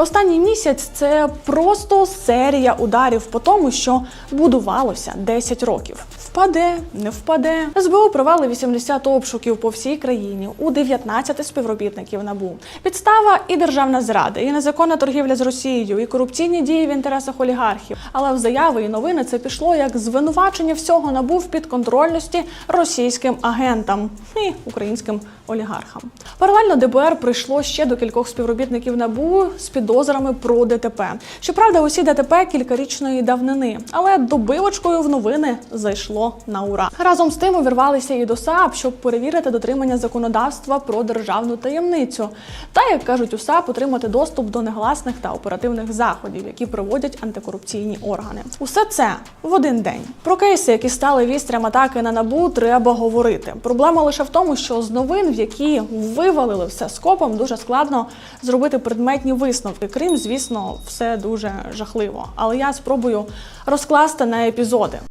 Останній місяць це просто серія ударів по тому, що будувалося 10 років. Впаде, не впаде. СБУ провели 80 обшуків по всій країні у 19 співробітників набу. Підстава і державна зрада, і незаконна торгівля з Росією, і корупційні дії в інтересах олігархів. Але в заяви і новини це пішло як звинувачення всього набу в підконтрольності російським агентам і українським олігархам. Паралельно ДБР прийшло ще до кількох співробітників набу з підозрами про ДТП. Щоправда, усі ДТП кількарічної давнини, але добивочкою в новини зайшло на ура. Разом з тим увірвалися і до САП, щоб перевірити дотримання законодавства про державну таємницю. Та як кажуть у САП, отримати доступ до негласних та оперативних заходів, які проводять антикорупційні органи. Усе це в один день. Про кейси, які стали вістрям атаки на набу, треба говорити. Проблема лише в тому, що з новин, в які вивалили все скопом, дуже складно зробити предметні висновки. Крім, звісно, все дуже жахливо. Але я спробую розкласти на епізоди.